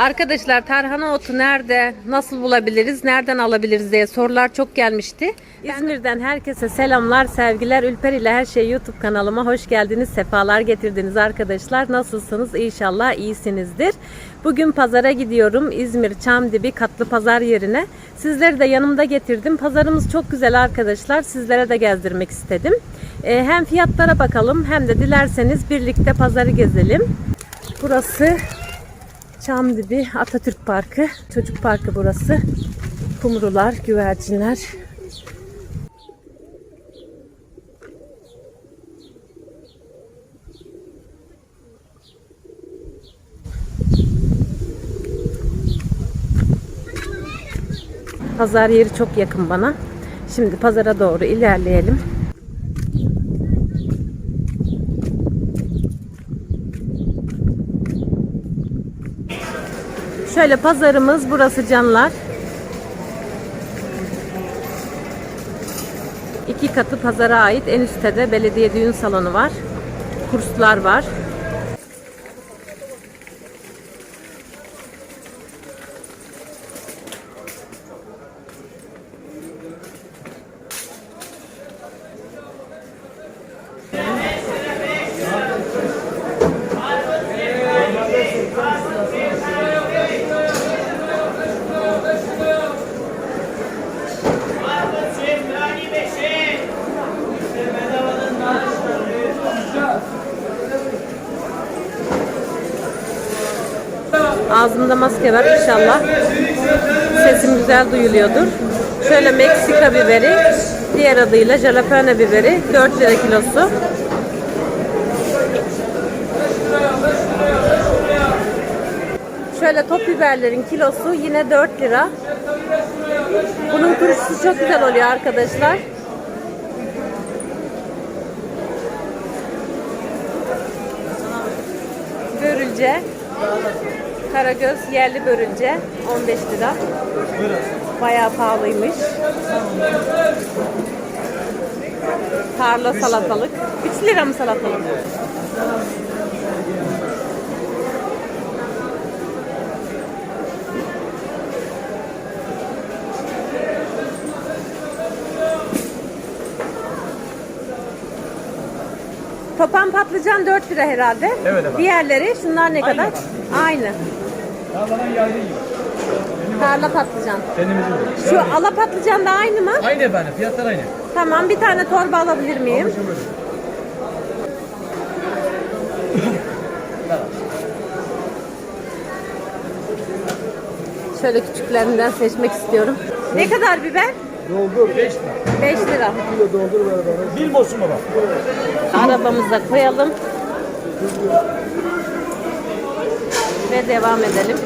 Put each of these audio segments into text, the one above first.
Arkadaşlar tarhana otu nerede, nasıl bulabiliriz, nereden alabiliriz diye sorular çok gelmişti. İzmir'den herkese selamlar, sevgiler. Ülper ile Her Şey YouTube kanalıma hoş geldiniz, sefalar getirdiniz arkadaşlar. Nasılsınız? İnşallah iyisinizdir. Bugün pazara gidiyorum. İzmir Çamdibi katlı pazar yerine. Sizleri de yanımda getirdim. Pazarımız çok güzel arkadaşlar. Sizlere de gezdirmek istedim. Ee, hem fiyatlara bakalım hem de dilerseniz birlikte pazarı gezelim. Burası Çamdibi Atatürk Parkı. Çocuk parkı burası. Kumrular, güvercinler. Pazar yeri çok yakın bana. Şimdi pazara doğru ilerleyelim. Şöyle pazarımız burası canlar. İki katı pazara ait. En üstte de belediye düğün salonu var. Kurslar var. Ağzımda maske var inşallah. Sesim güzel duyuluyordur. Şöyle Meksika biberi, diğer adıyla jalapeno biberi 4 lira kilosu. Şöyle top biberlerin kilosu yine 4 lira. Bunun turşusu çok güzel oluyor arkadaşlar. Börülce. Karagöz yerli börülce 15 lira. Bayağı pahalıymış. Tarla salatalık. 3 lira mı salatalık? Topan patlıcan 4 lira herhalde. Evet efendim. Diğerleri şunlar ne kadar? efendim. Aynı. Tarladan yaylı gibi. Tarla patlıcan. Kendimizin de. Şu ala patlıcan da aynı mı? Aynı efendim. Fiyatlar aynı. Tamam bir tane torba alabilir miyim? Böyle. Şöyle küçüklerinden seçmek istiyorum. Ne kadar biber? Doldur. 5 lira. 5 lira. Doldur ver bana. Bil olsun baba. Arabamıza koyalım. Ve devam edelim.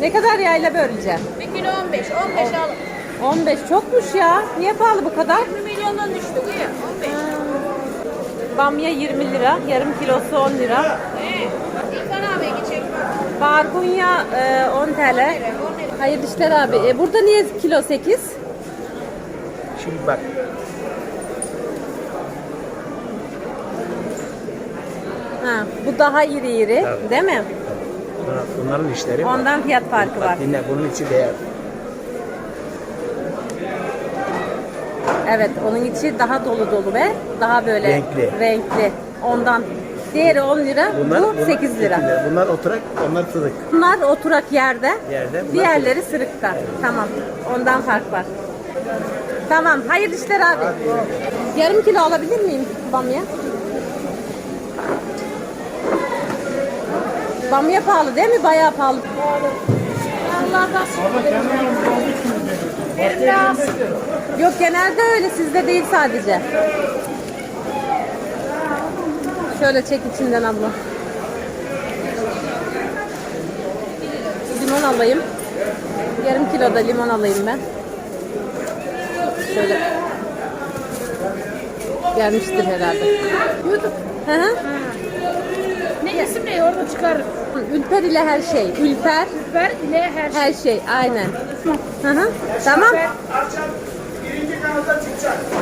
Ne kadar yayla böleceğim? 1 kilo 15, 15 al. 15 çokmuş ya. Niye pahalı bu kadar? 20 milyondan düştü bu ya. 15. Bamya 20 lira, yarım kilosu 10 lira. He. İlkan abi geçecek. Barbunya e, 10 TL. Hayır işler abi. E, burada niye kilo 8? Şimdi bak. Ha, bu daha iri iri, Evet. değil mi? Bunların işleri var. Ondan fiyat farkı var. Bak dinle bunun içi değer. Evet, onun içi daha dolu dolu ve daha böyle Renkli. renkli. Ondan. Diğeri 10 lira, Bunlar, bu bunlar 8 lira. Bunlar oturak, onlar sırık. Bunlar oturak yerde, Yerde, bunlar diğerleri sırıkta. Tamam, ondan fark var. Tamam, hayırlı işler abi. Yarım kilo alabilir miyim bamya? Bamya pahalı değil mi? Bayağı pahalı. Allah nasip. Yok genelde öyle sizde değil sadece. Şöyle çek içinden abla. Limon alayım. Yarım kilo da limon alayım ben. Şöyle. Gelmiştir herhalde. YouTube. Hı hı. Ne isim ne orada çıkar. Ülper ile her şey. Ülper Ver ile her şey. her şey. Aynen. Hı hı. Tamam.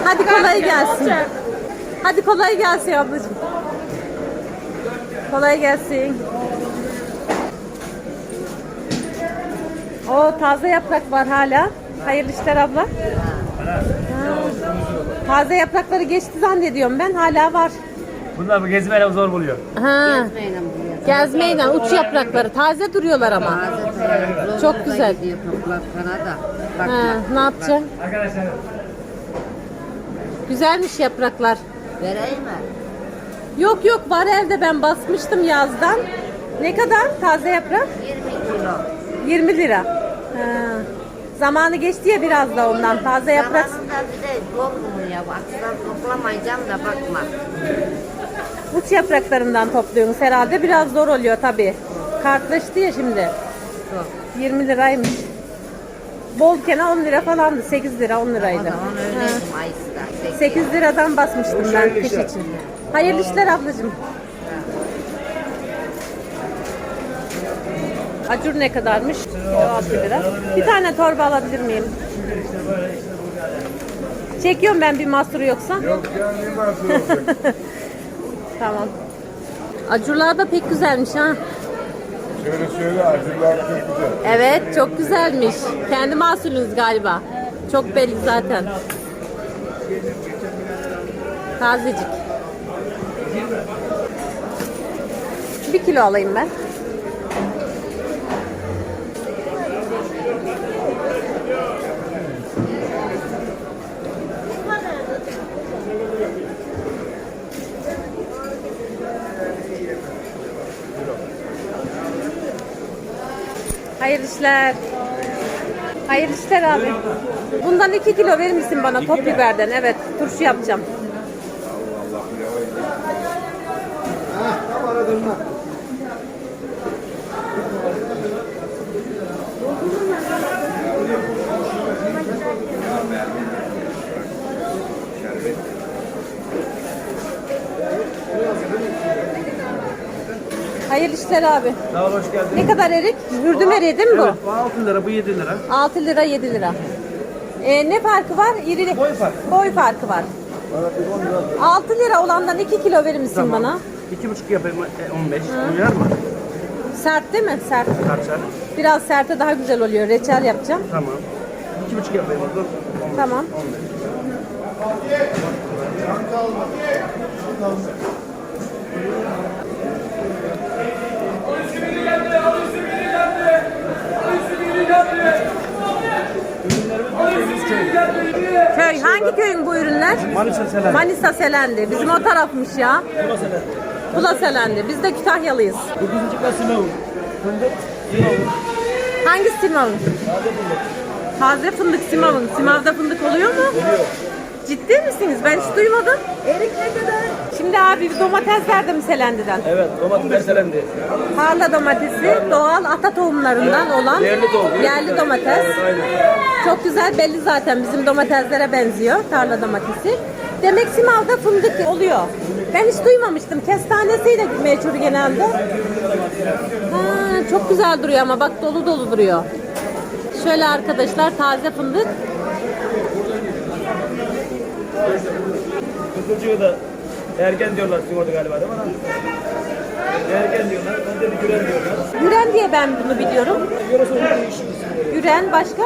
Hadi kolay gelsin. Hadi kolay gelsin ablacığım. Kolay gelsin. O taze yaprak var hala. Hayırlı işler abla. Ha. Taze yaprakları geçti zannediyorum ben. Hala var. Bunlar bu gezmeyle zor buluyor. Ha. Gezmeyle buraya. Gezmeyle uç yaprakları taze duruyorlar ama. Çok güzel. Ha, ne yapacağım? Arkadaşlar Güzelmiş yapraklar. Vereyim mi? Yok yok var evde ben basmıştım yazdan. Ne kadar taze yaprak? 20 kilo. 20 lira. Ha. Zamanı geçti ya biraz da ondan. Taze yaprak. Zamanında bir de yorgun ya. Aksdan toplamayacağım da bakma. Uç yapraklarından topluyorsunuz herhalde. Biraz zor oluyor tabii. Kartlaştı ya şimdi. Çok. 20 liraymış. Bol kena 10 lira falandı. 8 lira 10 O liraydı. zaman öyleydim Ayıs'ta. 8 liradan basmıştım ben kış için. Hayırlı işler ablacığım. Acur ne kadarmış? Kilo 6 lira. Bir tane torba alabilir miyim? Çekiyorum ben bir mahsuru yoksa. Yok ya ne varsa olacak. Tamam. Acurlar da pek güzelmiş ha. Şöyle söyle acılar çok güzel. Evet çok güzelmiş. Kendi mahsulünüz galiba. Çok belli zaten. Tazecik. Bir kilo alayım ben. Hayırlı işler. Hayırlı işler abi. Bundan 2 kilo verir misin bana top biberden? Evet, turşu yapacağım. Hayırlı işler abi. sağ ol hoş geldin. Ne kadar erik? Mürdüm eriği değil mi bu? Evet bu 6 lira bu 7 lira. 6 lira 7 lira. Ee, ne farkı var? İri... Boy farkı. Boy farkı var. 6 lira olandan 2 kilo verir misin bana? 2,5 yapayım e, 15. Uyar mı? Sert değil mi? Sert. Kaçar? Biraz serte daha güzel oluyor. Reçel yapacağım. Tamam. 2,5 yapayım o zaman. Tamam. Köy. Hangi köyün bu ürünler? Manisa Selen. Manisa Selendi. Bizim o tarafmış ya. Burası Selen. Pula Selendi. Biz de Kütahyalıyız. Bu kuzucuk da Simavur. Fındık. Simavur. Hangi Simav'ın? Taze fındık Simav'ın. Simav'da fındık oluyor mu? Oluyor. Ciddi misiniz? Ben hiç duymadım. Erik ne kadar? Şimdi abi domates verdim Selendi'den. Evet domates Selendi. Tarla domatesi doğal ata tohumlarından olan Yerli tohum. yerli domates. Çok güzel belli zaten bizim domateslere benziyor tarla domatesi. Demek Simav'da fındık oluyor. Ben hiç duymamıştım. Kestanesiyle meşhur genelde. Ha, çok güzel duruyor ama bak dolu dolu duruyor. Şöyle arkadaşlar taze fındık. Kuzucuğu da ergen diyorlar sizin orada galiba değil mi? lan? Ergen diyorlar. Ben de bir güren diyorlar. Güren diye ben bunu biliyorum. İsimleri. Güren başka?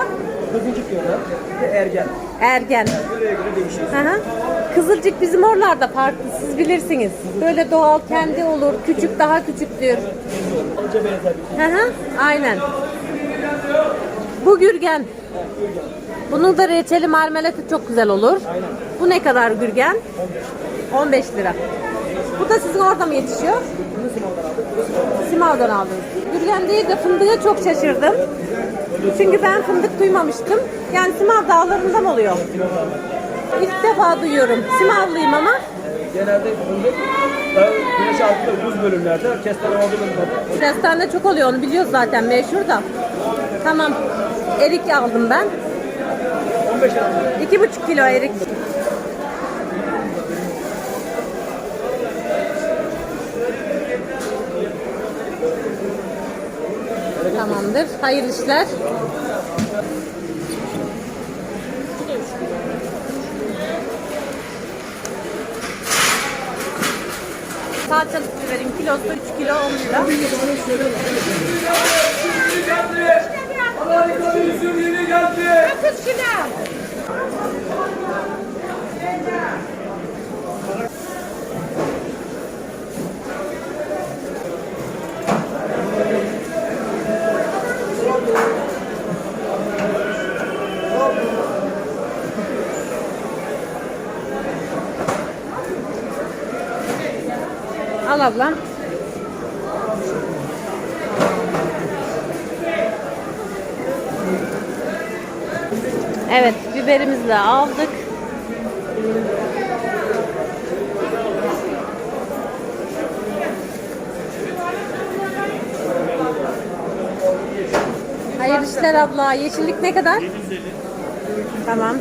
Kuzucuk diyorlar. Bir de ergen. Ergen. Yöreye göre değişiyor. Hı hı. Kızılcık bizim oralarda farklı siz bilirsiniz. Böyle doğal kendi olur. Küçük daha küçüktür. Benzer bir Hı hı. Aynen. Bu gürgen. Bunun da reçeli marmelatı çok güzel olur. Bu ne kadar gürgen? 15 lira. Bu da sizin orada mı yetişiyor? Simav'dan aldınız. Gürgen değil de fındığa çok şaşırdım. Çünkü ben fındık duymamıştım. Yani Simav dağlarından oluyor. İlk defa duyuyorum. Simavlıyım ama Genelde fındık daha güneş altında buz bölümlerde, kestane olduğu bölümlerde Kestane çok oluyor onu biliyoruz zaten meşhur da. Tamam. Erik aldım ben. 15 lira. İki buçuk kilo erik. Tamamdır. Hayırlı işler. salçalık biberin kilosu 3 kilo 10 lira. Ablam. Evet, biberimizi de aldık. Hayırlı işler abla. Yeşillik ne kadar? Tamam.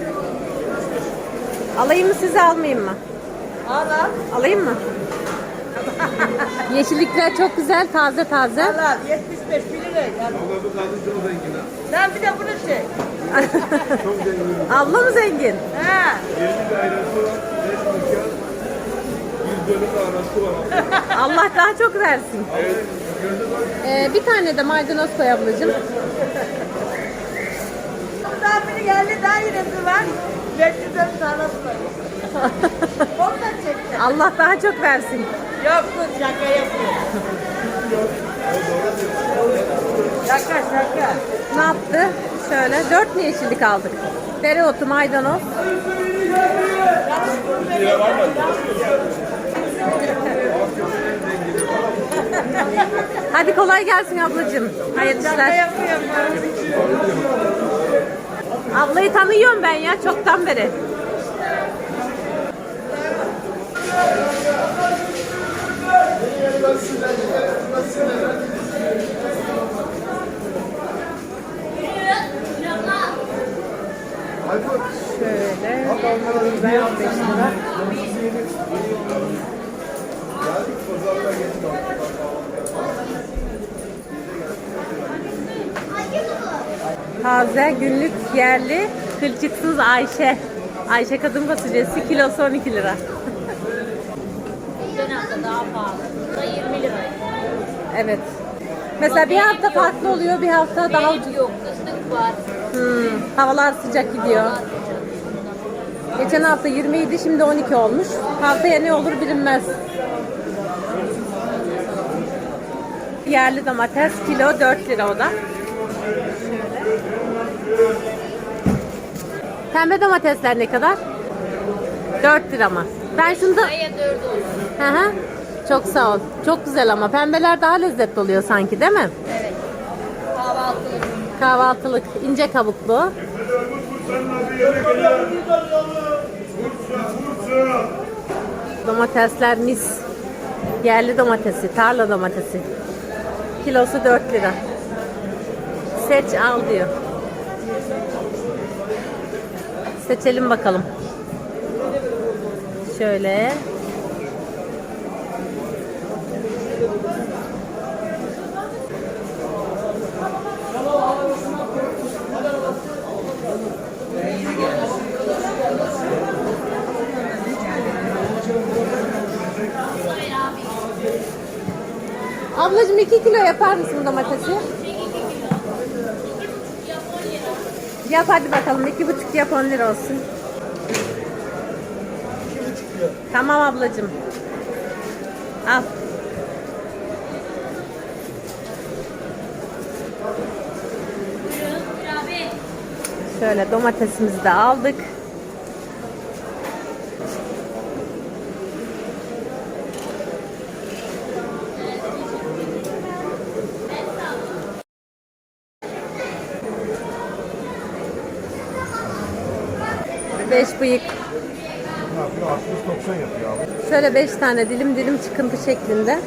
Alayım mı size almayayım mı? Al al. Alayım mı? Yeşillikler çok güzel, taze taze. Al al. 75 bir lira. Sen bir de bunu şey. Abla mı zengin? Ha. 20 dairesi var, 5 mekan, 100 dönüm arası var. Allah daha çok versin. Ee, bir tane de maydanoz koy ablacığım. Daha geldi daha yine var. 500 lira sarması var. Çekti. Allah daha çok versin. Dur şaka yapıyor. Şaka şaka. Ne yaptı? Şöyle dört mü yeşillik aldık? Dereotu, maydanoz. Hadi kolay gelsin ablacığım. Hayırlı işler. Ablayı tanıyorum ben ya çoktan beri. Şöyle dolmalı biber 5 lira. Taze günlük yerli kılçıksız Ayşe. Ayşe kadın fasulyesi kilosu 12 lira. Daha pahalı. Bu da 20 lira. Evet. Mesela bir hafta farklı oluyor, bir hafta daha ucuz. Benim yok. Fıstık var. Hmm, havalar sıcak gidiyor. Geçen hafta 20 idi, şimdi 12 olmuş. Haftaya ne olur bilinmez. Yerli domates kilo 4 lira o da. Pembe domatesler ne kadar? 4 lira mı? Ben şunu da... Aya 4 olsun. Hı hı. Çok sağ ol. Çok güzel ama pembeler daha lezzetli oluyor sanki değil mi? Evet. Kahvaltılık. Kahvaltılık, ince kabuklu. Domatesler mis. Yerli domatesi, tarla domatesi. Kilosu 4 lira. Seç al diyor. Seçelim bakalım. Şöyle. Ablacığım 2 kilo yapar mısın domatesi? Yap hadi bakalım. iki buçuk yap 10 lira olsun. Tamam ablacığım. Al. Şöyle domatesimizi de aldık. Beş bıyık. 60-90 yapıyor abi. Şöyle beş tane dilim dilim çıkıntı şeklinde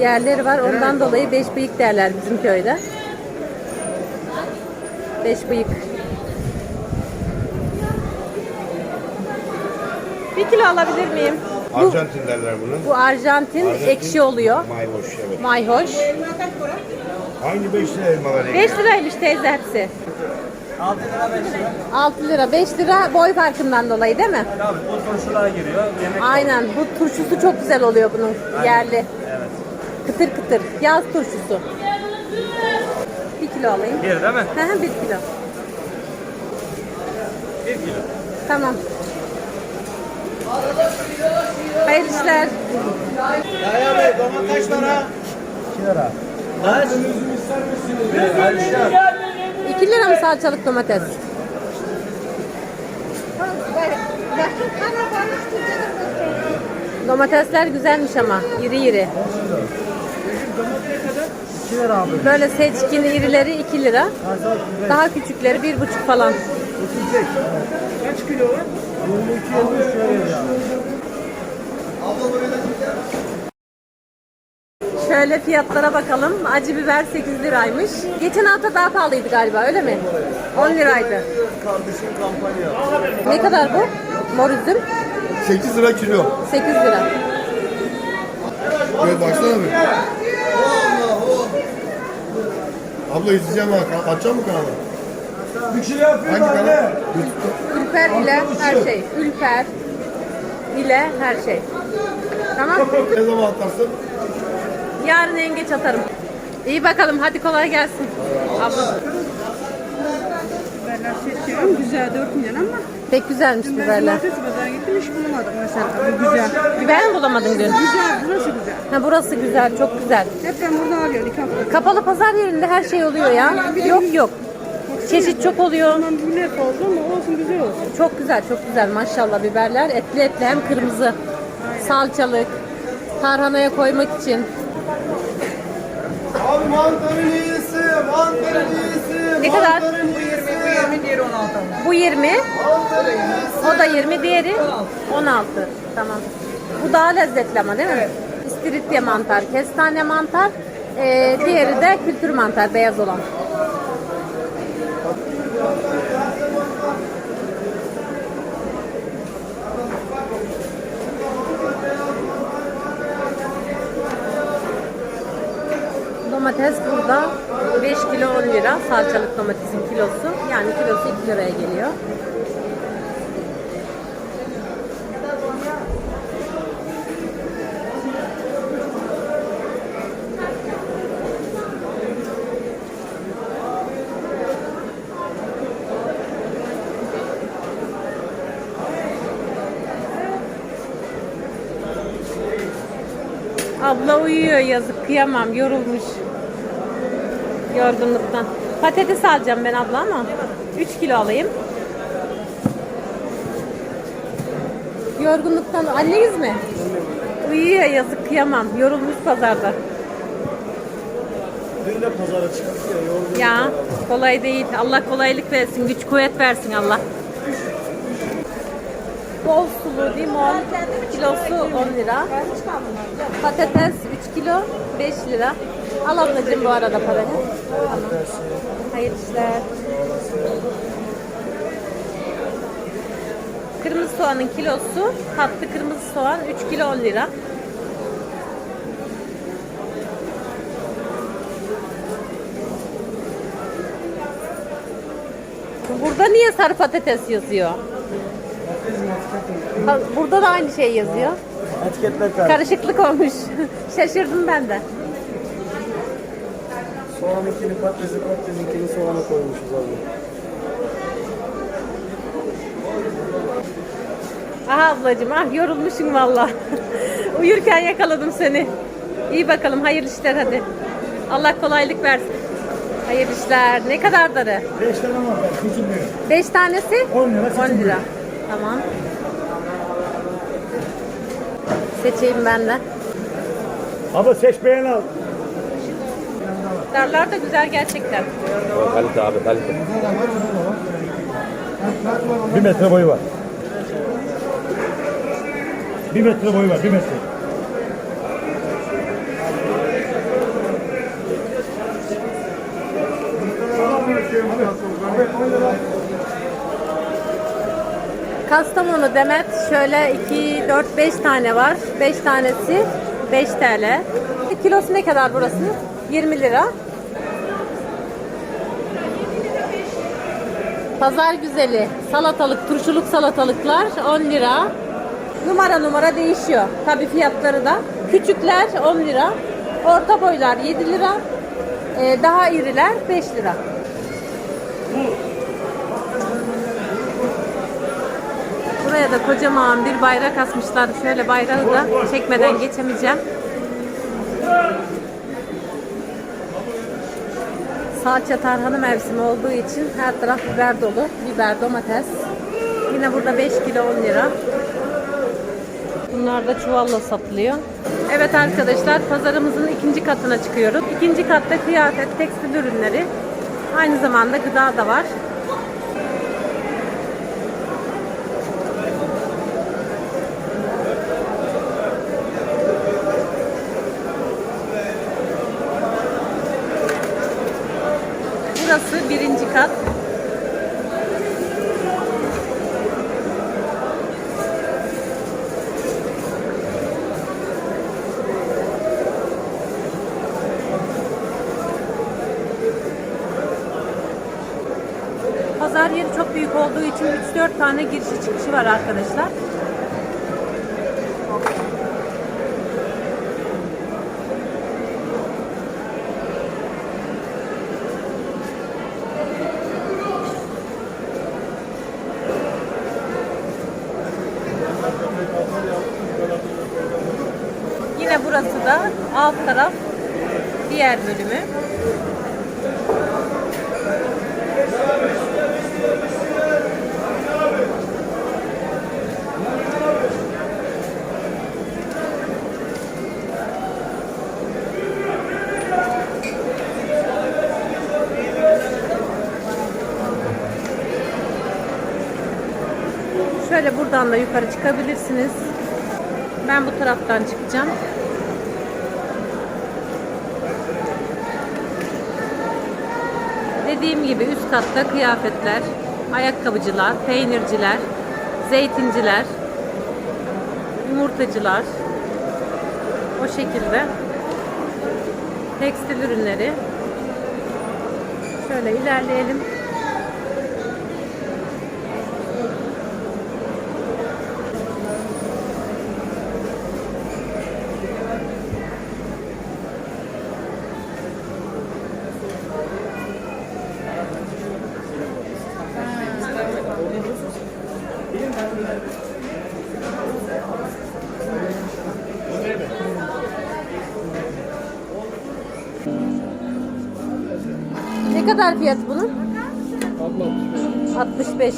yerleri var. Ondan dolayı beş bıyık derler bizim köyde. Beş bıyık. Bir kilo alabilir miyim? Bu, Arjantin derler bunun. bu Arjantin, Arjantin ekşi oluyor. Mayhoş evet. Mayhoş. Aynı 5 lira elmalar 5 liraymış teyze hepsi. 6 lira 5 lira. 6 lira 5 lira boy farkından dolayı değil mi? Tabii bu turşular giriyor. Yemek Aynen bu turşusu çok güzel oluyor bunun yerli. Evet. Kıtır kıtır yaz turşusu. 1 kilo alayım. Bir değil mi? Hı hı 1 kilo. 1 kilo. Tamam. Hayırlı işler. Yaya Bey domates var ha. 2 lira. Kaç? Alişan. 2 lira mı salçalık domates? Domatesler güzelmiş ama iri iri. 2 lira abi. Böyle seçkin irileri 2 lira. Daha küçükleri 1,5 falan. Kaç kilo var? 22 23 lira ya. Şöyle fiyatlara bakalım. Acı biber 8 liraymış. Geçen hafta daha pahalıydı galiba öyle mi? 10 liraydı. Kardeşim kampanya. Ne kadar bu? Mor üzüm 8 lira kilo. 8 lira. Böyle baksana bir. Abla izleyeceğim ha. Ka- Açacak mı kanalı? Bir şey yapayım Hangi kanal? YouTube'da. Ülper ile her şey. Ülper ile her şey. Tamam. Ne zaman atarsın? Yarın en geç atarım. İyi bakalım. Hadi kolay gelsin. Abla. Biberler seçiyorum. Güzel 4 milyon ama Pek güzelmiş ben biberler. cumartesi pazara gittim hiç bulamadım mesela. Bu güzel. Biber mi bulamadın dün? Güzel, burası güzel. Ha burası güzel, çok güzel. Hep ben buradan alıyorum iki hafta. Kapalı pazar yerinde her şey oluyor ya. Yok yok. Çeşit çok oluyor. Tamam bu ne fazla ama olsun güzel olsun. Çok güzel, çok güzel maşallah biberler. Etli etli hem kırmızı. Salçalık. Tarhanaya koymak için. Abi mantarın iyisi, mantarın iyisi. Ne kadar? mantarın iyisi. Bu 20. Mantarın iyisi. O da 20, diğeri 16. Tamam. Bu daha lezzetli ama değil mi? İstiridye mantar, kestane mantar. Ee, diğeri de kültür mantar, beyaz olan. Domates burada 5 kilo 10 lira. Salçalık domatesin kilosu. Yani kilosu 2 liraya geliyor. Abla uyuyor yazık kıyamam yorulmuş. Yorgunluktan. Patates alacağım ben abla ama 3 kilo alayım. Yorgunluktan anneniz mi? Uyuyor yazık kıyamam. Yorulmuş pazarda. Dün de pazara çıktık ya yorgun. Ya kolay değil. Allah kolaylık versin. Güç kuvvet versin Allah. Bol sulu limon kilosu 10 lira. Patates 3 kilo 5 lira. Al ablacığım bu arada paranı. Tamam. Hayırlı işler. Kırmızı soğanın kilosu, tatlı kırmızı soğan 3 kilo 10 lira. Burada niye sarı patates yazıyor? Ha, Burada da aynı şey yazıyor. Etiketler karşı. Karışıklık olmuş. Şaşırdım ben de. Soğan ikili patatesi patates ikili soğanı koymuşuz abi. Aha ablacığım ah yorulmuşsun valla. Uyurken yakaladım seni. İyi bakalım hayırlı işler hadi. Allah kolaylık versin. Hayırlı işler. Ne kadar darı? 5 tane var ben küçülmüyor. 5 tanesi? 10 lira, 10 seçim lira. Tamam. Seçeyim ben de. Abi seç beğen al. Darlar da güzel gerçekten. Kalite abi kalite. Bir metre boyu var. Bir metre boyu var, bir metre. Kastamonu Demet şöyle 2, 4, 5 tane var. 5 tanesi 5 TL. Kilosu ne kadar burası? 20 lira. Pazar güzeli salatalık, turşuluk salatalıklar 10 lira. Numara numara değişiyor. Tabii fiyatları da. Küçükler 10 lira. Orta boylar 7 lira. Ee, daha iriler 5 lira. Buraya da kocaman bir bayrak asmışlar. Şöyle bayrağı da çekmeden geçemeyeceğim. Salça tarhana mevsimi olduğu için her taraf biber dolu. Biber, domates. Yine burada 5 kilo 10 lira. Bunlar da çuvalla satılıyor. Evet arkadaşlar pazarımızın ikinci katına çıkıyoruz. İkinci katta kıyafet, tekstil ürünleri. Aynı zamanda gıda da var. Burası birinci kat. Pazar yeri çok büyük olduğu için 3-4 tane girişi çıkışı var arkadaşlar. Yine burası da alt taraf diğer bölümü. Şöyle buradan da yukarı çıkabilirsiniz. Ben bu taraftan çıkacağım. Dediğim gibi üst katta kıyafetler, ayakkabıcılar, peynirciler, zeytinciler, yumurtacılar. O şekilde tekstil ürünleri. Şöyle ilerleyelim. Kadar fiyat bunun? 65.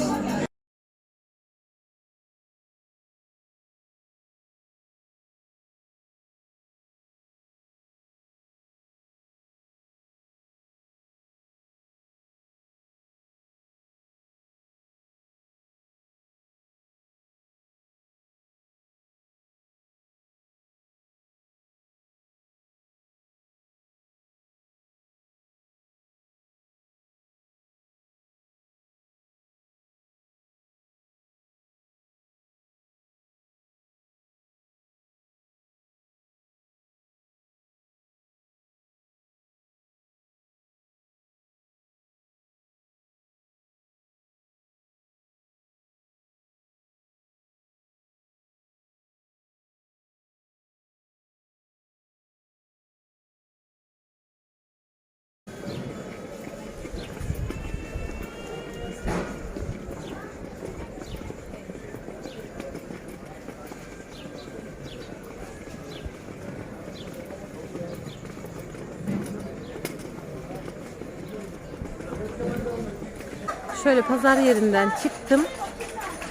Şöyle pazar yerinden çıktım.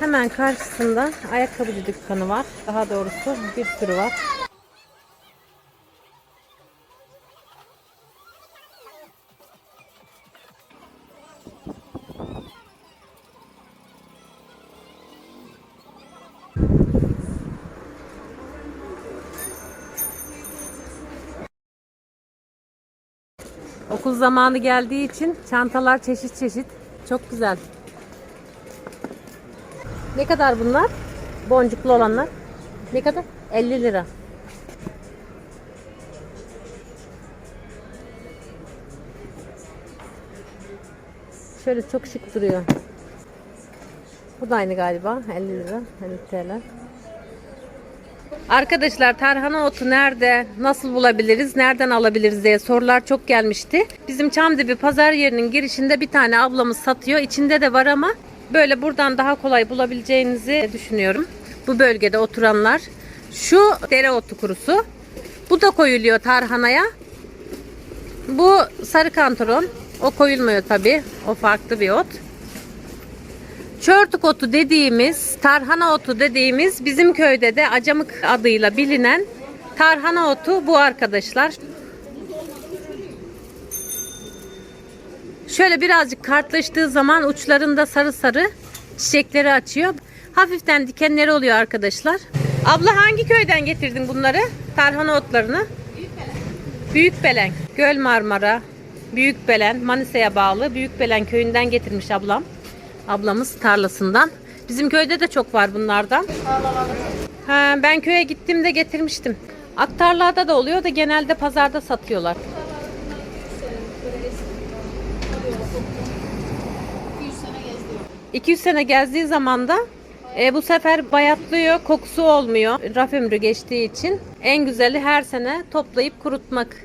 Hemen karşısında ayakkabıcı dükkanı var. Daha doğrusu bir sürü var. Okul zamanı geldiği için çantalar çeşit çeşit. Çok güzel. Ne kadar bunlar? Boncuklu olanlar. Ne kadar? 50 lira. Şöyle çok şık duruyor. Bu da aynı galiba. 50 lira. 50 TL. Arkadaşlar tarhana otu nerede, nasıl bulabiliriz, nereden alabiliriz diye sorular çok gelmişti. Bizim Çamdibi pazar yerinin girişinde bir tane ablamız satıyor. İçinde de var ama böyle buradan daha kolay bulabileceğinizi düşünüyorum. Bu bölgede oturanlar. Şu dereotu kurusu. Bu da koyuluyor tarhanaya. Bu sarı kantaron. O koyulmuyor tabi. O farklı bir ot. Çörtük otu dediğimiz, tarhana otu dediğimiz bizim köyde de acamık adıyla bilinen tarhana otu bu arkadaşlar. Şöyle birazcık kartlaştığı zaman uçlarında sarı sarı çiçekleri açıyor. Hafiften dikenleri oluyor arkadaşlar. Abla hangi köyden getirdin bunları? Tarhana otlarını? Büyükbelen. Göl Marmara, Büyükbelen, Manisa'ya bağlı Büyükbelen köyünden getirmiş ablam. Ablamız tarlasından. Bizim köyde de çok var bunlardan. Ha, ben köye gittiğimde getirmiştim. Aktarlarda da oluyor da genelde pazarda satıyorlar. 200 sene gezdiği zaman da e, bu sefer bayatlıyor, kokusu olmuyor. Raf ömrü geçtiği için en güzeli her sene toplayıp kurutmak.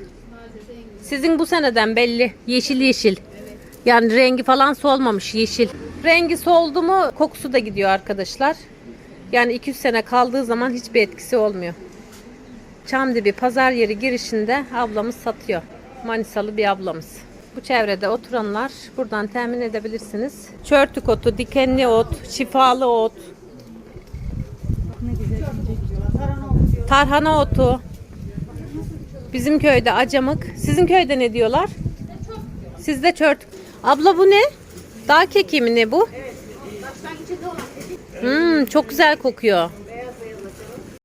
Sizin bu seneden belli. Yeşil yeşil. Yani rengi falan solmamış yeşil. Rengi soldu mu kokusu da gidiyor arkadaşlar. Yani 200 sene kaldığı zaman hiçbir etkisi olmuyor. Çamdibi pazar yeri girişinde ablamız satıyor. Manisalı bir ablamız. Bu çevrede oturanlar buradan temin edebilirsiniz. Çörtük otu, dikenli ot, şifalı ot. Tarhana otu. Bizim köyde acamık. Sizin köyde ne diyorlar? Sizde çörtük. Abla bu ne? Dağ keki mi ne bu? Hmm, çok güzel kokuyor.